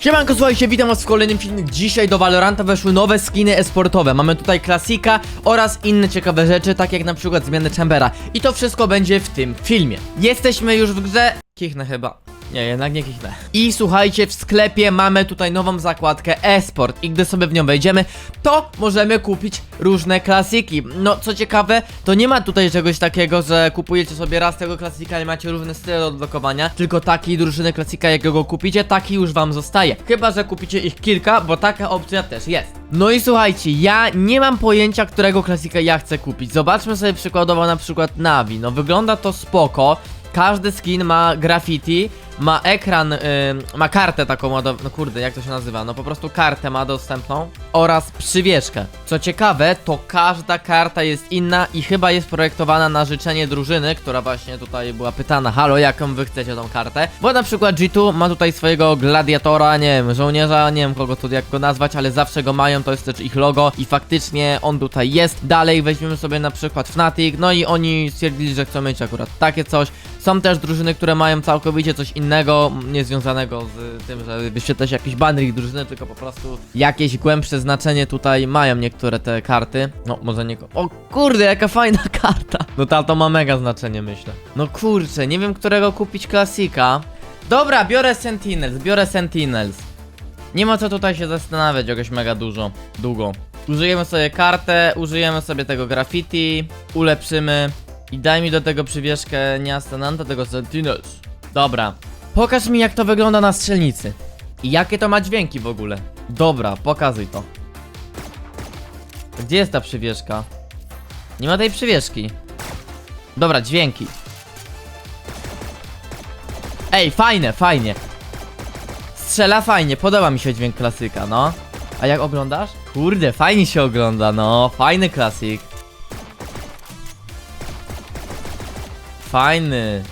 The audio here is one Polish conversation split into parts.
Siemanko, słuchajcie, witam was w kolejnym filmie. Dzisiaj do Valoranta weszły nowe skiny esportowe. Mamy tutaj klasika oraz inne ciekawe rzeczy, tak jak na przykład zmiany Chambera. I to wszystko będzie w tym filmie. Jesteśmy już w grze... Kichnę chyba. Nie, jednak nie kichnę. I słuchajcie, w sklepie mamy tutaj nową zakładkę esport i gdy sobie w nią wejdziemy, to możemy kupić różne klasiki. No, co ciekawe, to nie ma tutaj czegoś takiego, że kupujecie sobie raz tego klasika i macie różne style do odblokowania, tylko takiej drużyny klasika, jakiego kupicie, taki już wam zostaje. Chyba, że kupicie ich kilka, bo taka opcja też jest. No i słuchajcie, ja nie mam pojęcia, którego klasika ja chcę kupić. Zobaczmy sobie przykładowo na przykład Navi. No wygląda to spoko. Każdy skin ma graffiti, ma ekran, ym, ma kartę taką ładow... No kurde, jak to się nazywa? No po prostu kartę ma dostępną oraz przywieszkę. Co ciekawe, to każda karta jest inna i chyba jest projektowana na życzenie drużyny, która właśnie tutaj była pytana, halo, jaką wy chcecie tą kartę? Bo na przykład G2 ma tutaj swojego gladiatora, nie wiem, żołnierza, nie wiem kogo tu jak go nazwać, ale zawsze go mają, to jest też ich logo i faktycznie on tutaj jest. Dalej weźmiemy sobie na przykład Fnatic, no i oni stwierdzili, że chcą mieć akurat takie coś. Są też drużyny, które mają całkowicie coś innego, m, niezwiązanego z tym, że wyświetla się jakiś banner ich drużyny, tylko po prostu jakieś głębsze znaczenie tutaj mają niektóre te karty. No, może nie... O kurde, jaka fajna karta! No ta to ma mega znaczenie, myślę. No kurczę, nie wiem, którego kupić klasika. Dobra, biorę Sentinels, biorę Sentinels. Nie ma co tutaj się zastanawiać jakoś mega dużo, długo. Użyjemy sobie kartę, użyjemy sobie tego graffiti, ulepszymy i daj mi do tego przywieszkę nie Astananta, tego Sentinels. Dobra. Pokaż mi jak to wygląda na strzelnicy. I jakie to ma dźwięki w ogóle. Dobra, pokazuj to. Gdzie jest ta przywieszka? Nie ma tej przywieszki. Dobra, dźwięki. Ej, fajne, fajnie. Strzela fajnie, podoba mi się dźwięk klasyka, no. A jak oglądasz? Kurde, fajnie się ogląda, no. Fajny klasyk. Fajny.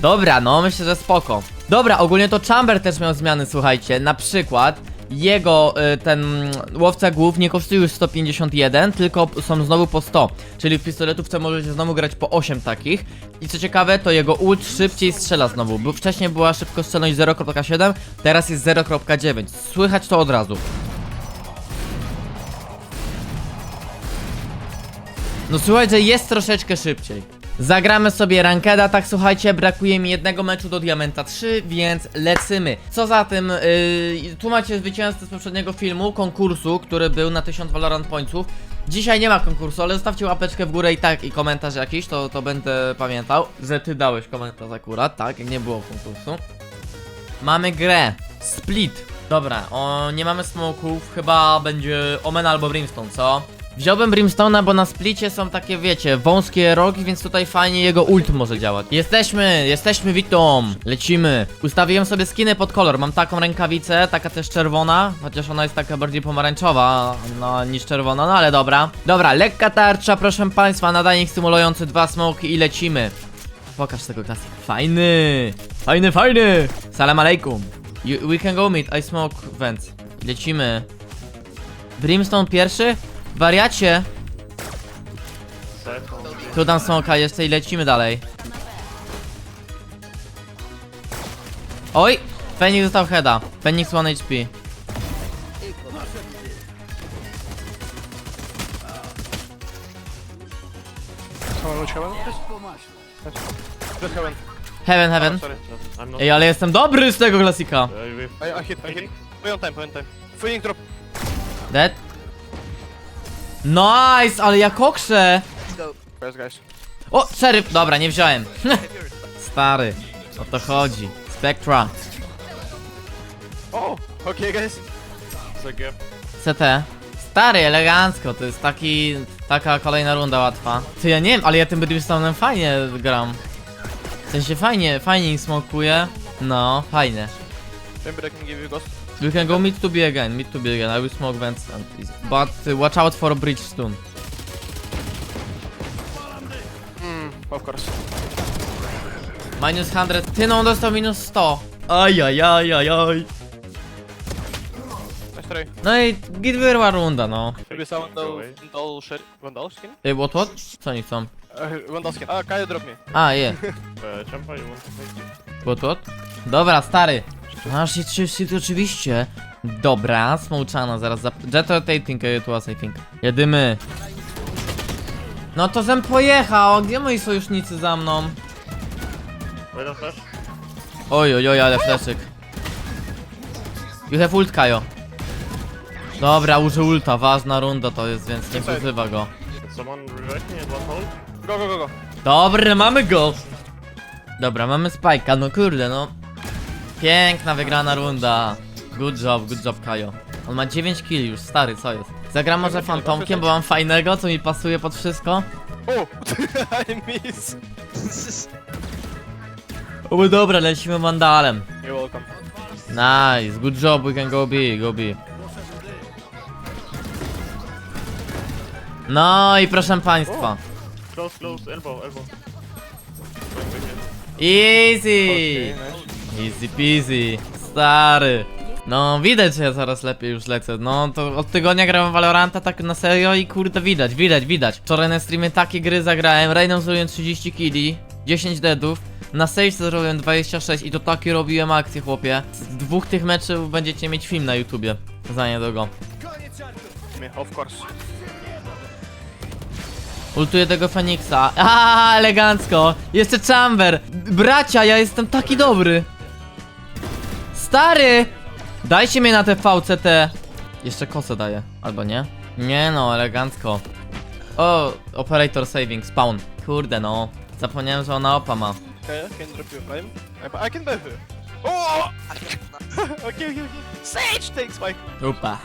Dobra, no myślę, że spoko. Dobra, ogólnie to Chamber też miał zmiany, słuchajcie. Na przykład jego y, ten łowca głów nie kosztuje już 151, tylko są znowu po 100. Czyli w pistoletówce możecie znowu grać po 8 takich. I co ciekawe, to jego ult szybciej strzela znowu. Bo wcześniej była szybkostrzelność 0.7, teraz jest 0.9. Słychać to od razu. No słuchajcie, jest troszeczkę szybciej. Zagramy sobie rankeda, tak słuchajcie, brakuje mi jednego meczu do Diamenta 3, więc lecymy. Co za tym, yy, tu macie zwycięzcę z poprzedniego filmu, konkursu, który był na 1000 Valorant Pointsów. Dzisiaj nie ma konkursu, ale zostawcie łapeczkę w górę i tak, i komentarz jakiś, to, to będę pamiętał, że ty dałeś komentarz akurat, tak, nie było konkursu. Mamy grę, Split. Dobra, o, nie mamy smoków, chyba będzie Omen albo Brimstone, co? Wziąłbym Brimstone'a, bo na splicie są takie, wiecie, wąskie rogi, więc tutaj fajnie jego ult może działać. Jesteśmy, jesteśmy Witom, lecimy. Ustawiłem sobie skiny pod kolor, mam taką rękawicę, taka też czerwona, chociaż ona jest taka bardziej pomarańczowa, no, niż czerwona, no ale dobra. Dobra, lekka tarcza, proszę państwa, nadajnik stymulujący dwa smoki i lecimy. Pokaż tego klasy. Fajny, fajny, fajny. Salam alaikum. You, we can go mid, I smoke vents. Lecimy. Brimstone pierwszy? Wariacie! Tu dam smoka jeszcze i lecimy dalej. Oj! Fenix dostał heada. Fenix 1 HP. Heaven? Heaven. Ej, ale jestem dobry z tego klasika. Uh, I, hit, I hit. Phoenix drop. Dead. Nice, ale ja kokrzę. Guys, guys. O, szeryf. Dobra, nie wziąłem. Stary, o to chodzi. Spectra. Oh, okay, guys. it's a gap. CT. Stary, elegancko, to jest taki, taka kolejna runda łatwa. Ty ja nie wiem, ale ja tym Brimstone'em fajnie gram. W sensie fajnie, fajnie im smokuję. No, fajnie. Remember I can give you ghost. We can go mid to be again, mid to be again. I will smoke vents and easy. But uh, watch out for bridge stun. Hmm, of course. Minus 100. Ty no, on dostał minus 100. Ajajajajaj. Nice try. No i git wyrła runda, no. Maybe someone shed. Vandal skin? Ej, what what? Co oni chcą? Uh, Vandal skin. Ah, Kaya drop me. A, je. Uh, Champa, you want to take it? What what? Dobra, stary. A, shit, shit, shit, oczywiście. Dobra, smołczana, zaraz zap... Jet rotating uh, to us, I think. Jedymy. No to zem pojechał, gdzie moi sojusznicy za mną? Flash. Oj, oj, oj, ale fleszyk. You have ult, Kajo. Dobra, użył ulta, ważna runda to jest, więc nie wyzywa go. Someone revive me at one hold? Go, go, go, go. Dobry, mamy go! Dobra, mamy spajka, no kurde, no. Piękna, wygrana runda. Good job, good job, Kajo. On ma 9 killi już, stary, co jest? Zagram może fantomkiem, bo mam fajnego, co mi pasuje pod wszystko. Oh! I miss. O, dobra, lecimy mandalem. You're welcome. Nice, good job, we can go B, go B. No i proszę państwa. Close, close, elbow, elbow. Easy! Easy peasy, stary. No widać, że ja coraz lepiej już lecę. No to od tygodnia grałem Valoranta tak na serio i kurde widać, widać, widać. Wczoraj na streamie takie gry zagrałem, Rainą zrobiłem 30 killi, 10 deadów. Na Sage zrobiłem 26 i to takie robiłem akcje, chłopie. Z dwóch tych meczów będziecie mieć film na YouTubie. Za niedługo. Of course. Ultuję tego Feniksa. A, elegancko. Jeszcze Chamber. Bracia, ja jestem taki dobry. Stary! Dajcie mnie na te VCT. Jeszcze kosę daję, albo nie? Nie no, elegancko. O, operator saving, spawn. Kurde no. Zapomniałem, że ona opa ma. Okay, I can drop you a flame. I, I can buy her. Oh! okay, okay, okay. Sage takes my. Upa.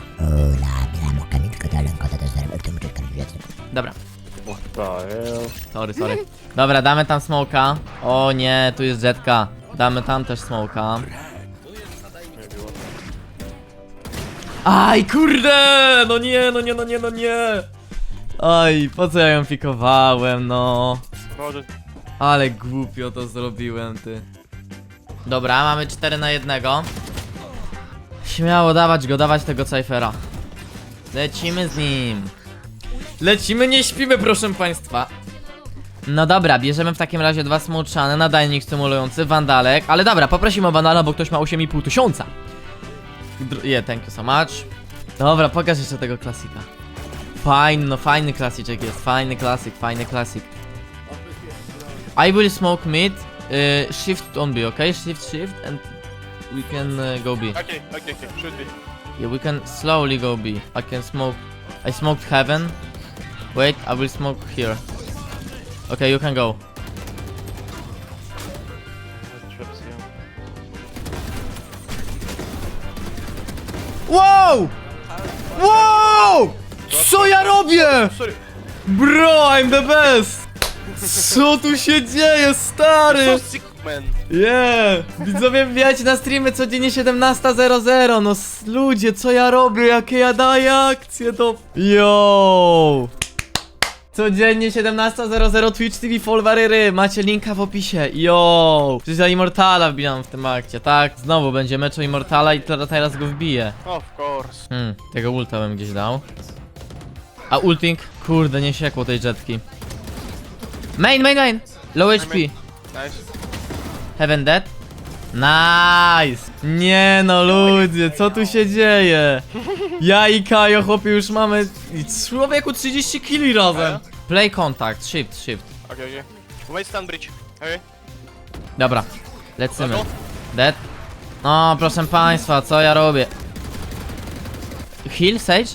Dobra. What the hell? Sorry, sorry. Dobra, damy tam smoka. O nie, tu jest jetka. Damy tam też smoka. Aj, kurde! No nie, no nie, no nie, no nie! Aj, po co ja ją fikowałem, no? Just Ale głupio to zrobiłem, ty. Dobra, mamy 4 na 1. Śmiało dawać go, dawać tego Cyphera. Lecimy z nim. Lecimy, nie śpimy, proszę państwa. No dobra, bierzemy w takim razie dwa smuczane, nadajnik stymulujący, wandalek. Ale dobra, poprosimy o wandala, bo ktoś ma 8,5 tysiąca. Yeah, thank you so much. Dobra, pokaż jeszcze tego klasika. Fajny, no fajny klasyczek jest, fajny klasyk, fajny klasyk. I will smoke mid, uh, shift on B, okay? Shift, shift, and we can uh, go B. okay, okay, okay. Should be. Yeah, we can slowly go B. I can smoke. I smoked heaven. Wait, I will smoke here. Okay, you can go. Wow! Wow! Co ja robię? Bro, I'm the best! Co tu się dzieje, stary? Yeah! Widzowie wbijajcie na streamy codziennie 17.00 No ludzie, co ja robię? Jakie ja daję akcje to... Yo! Codziennie 17.00 Twitch TV Folwaryry Macie linka w opisie Yo! Przecież ja Immortala wbijam w tym akcie, tak? Znowu będzie mecz o Immortala i teraz- teraz go wbiję Of course. Hmm, tego ulta bym gdzieś dał A ulting? Kurde, nie siekło tej jetki Main, main, main! Low HP Nice. Heaven Dead? Nice! Nie no ludzie, co tu się dzieje? Ja i Kajo chłopie już mamy człowieku 30 killi razem. Play contact, shift, shift. Okay, okay. Wait, stand bridge. Okay. Dobra, lecimy. Gotow? Dead? No proszę państwa, co ja robię? Heal, Sage?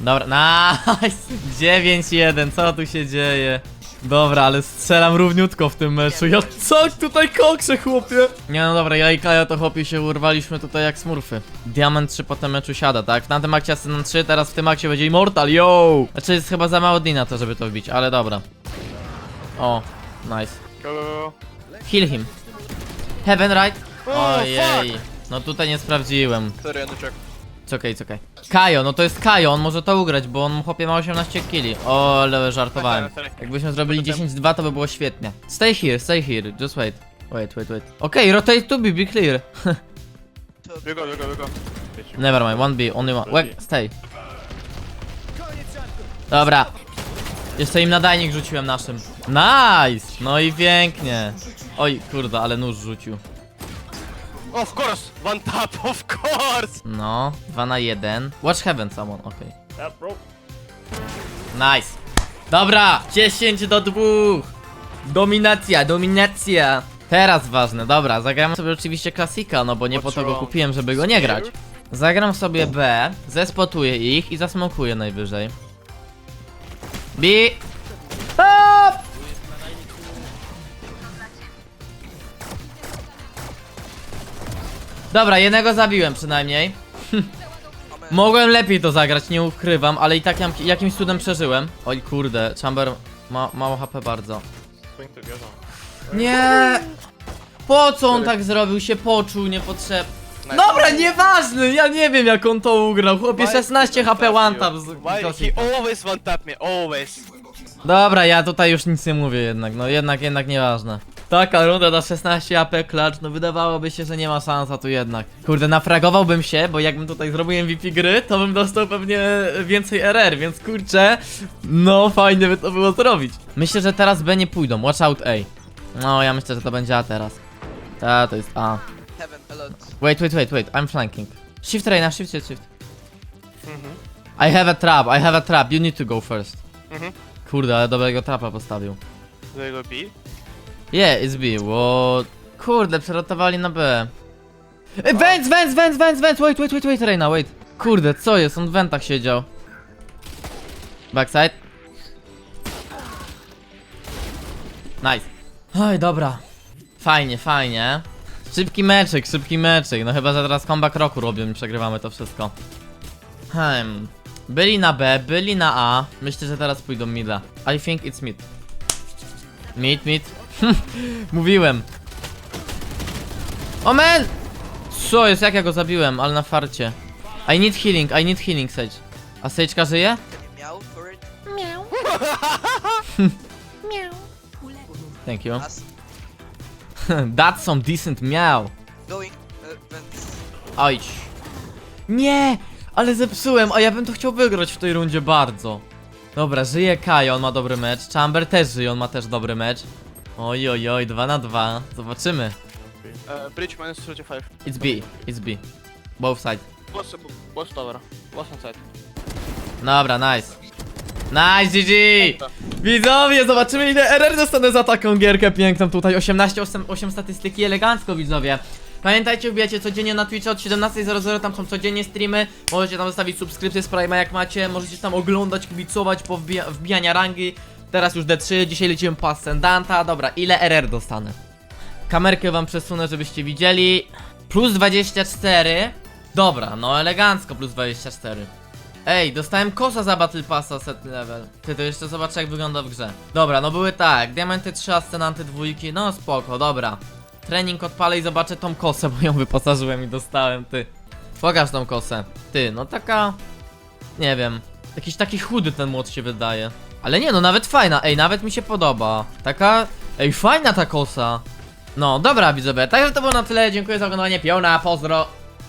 Dobra, nice! 9-1, co tu się dzieje? Dobra, ale strzelam równiutko w tym meczu. Ja co tutaj kokrzę, chłopie? Nie no dobra, ja i Kaja to chłopie się urwaliśmy tutaj jak smurfy. Diament 3 po tym meczu siada, tak? W tamtym akcie Ascendant 3, teraz w tym akcie będzie Immortal, yo! Znaczy jest chyba za mało dni na to, żeby to wbić, ale dobra. O, nice. Go. Heal him. Heaven right? Oh, Ojej. fuck. No tutaj nie sprawdziłem. Sorry, it's okej. Kajo, no to jest Kajo, on może to ugrać, bo on chłopie ma 18 killi. O, ale żartowałem. Jakbyśmy zrobili 10-2, to by było świetnie. Stay here, stay here, just wait. Wait, wait, wait. Okej, rotate to be, be clear. You go, you go, you go. Never mind, one B, only one. Wait, stay. Dobra. Jeszcze im nadajnik rzuciłem naszym. Nice! No i pięknie. Oj, kurde, ale nóż rzucił. Of course! One tap, of course! No, 2 na 1. Watch heaven, someone, okej. Yeah, bro. Nice. Dobra, 10 do 2. Dominacja, dominacja. Teraz ważne, dobra, zagramy sobie oczywiście klasika, no bo nie po to go kupiłem, żeby go nie grać. Zagram sobie B, zespotuję ich i zasmokuję najwyżej. B. Stop! Dobra, jednego zabiłem przynajmniej. Mogłem lepiej to zagrać, nie ukrywam, ale i tak jam, jakimś cudem przeżyłem. Oj kurde, Chamber ma mało HP bardzo. Nie! Po co on tak zrobił? Się poczuł niepotrzebnie. Dobra, nieważne, ja nie wiem jak on to ugrał. Chłopie, Why 16 he HP one tap z Why he always one tap me, always. Dobra, ja tutaj już nic nie mówię jednak, no jednak, jednak nieważne. Taka runda na 16 AP clutch, no wydawałoby się, że nie ma szans, a tu jednak. Kurde, nafragowałbym się, bo jakbym tutaj zrobił MVP gry, to bym dostał pewnie więcej RR, więc kurczę, no fajnie by to było zrobić. Myślę, że teraz B nie pójdą, watch out A. No, ja myślę, że to będzie A teraz. Ta, to jest A. Wait, wait, wait, wait, I'm flanking. Shift Reina, shift, shift, shift. I have a trap, I have a trap, you need to go first. Mhm. Kurde, ale dobrego trapa postawił. They go B. Yeah, it's B, what? Kurde, przerotowali na B. E, Vents, vents, vents, vents, vents, wait, wait, wait, wait, Reina, wait. Kurde, co jest? On w wentach siedział. Backside. Nice. Oj, dobra. Fajnie, fajnie. Szybki meczek, szybki meczek. No chyba, że teraz comeback roku robią i przegrywamy to wszystko. Hmm. Byli na B, byli na A. Myślę, że teraz pójdą mida. I think it's mid. Mid, mid. Mówiłem. O man! Co jest, jak ja go zabiłem, ale na farcie. I need healing, I need healing, Sage. A Sage'ka żyje? For it? Thank you. That's some decent meow. going uh, vents. Oj. Nie! Ale zepsułem, a ja bym to chciał wygrać w tej rundzie bardzo. Dobra, żyje Kai, on ma dobry mecz. Chamber też żyje, on ma też dobry mecz. Oj, oj, oj, 2 na 2. Zobaczymy. Uh, bridge minus 35. It's B, it's B. Both side. Boss, boss tower. Boss on side. Dobra, nice. Nice, GG! Widzowie, zobaczymy ile RR dostanę za taką gierkę piękną tutaj. 18, 8, 8 statystyki, elegancko widzowie. Pamiętajcie, wbijacie codziennie na Twitcha od 17.00, tam są codziennie streamy. Możecie tam zostawić subskrypcję z Prime'a jak macie, możecie tam oglądać, kibicować, po wbija wbijania rangi. Teraz już D3, dzisiaj lecimy po Ascendanta. Dobra, ile RR dostanę? Kamerkę wam przesunę, żebyście widzieli. Plus 24. Dobra, no elegancko plus 24. Ej, dostałem kosa za Battle Passa set level. Ty to jeszcze zobaczę jak wygląda w grze. Dobra, no były tak, diamenty 3, ascenanty dwójki, no spoko, dobra. Trening odpalę i zobaczę tą kosę, bo ją wyposażyłem i dostałem, ty. Pokaż tą kosę. Ty, no taka... Nie wiem. Jakiś taki chudy ten młot się wydaje. Ale nie no, nawet fajna, ej, nawet mi się podoba. Taka... Ej, fajna ta kosa. No, dobra widzowie, także to było na tyle, dziękuję za oglądanie, piona, pozdro.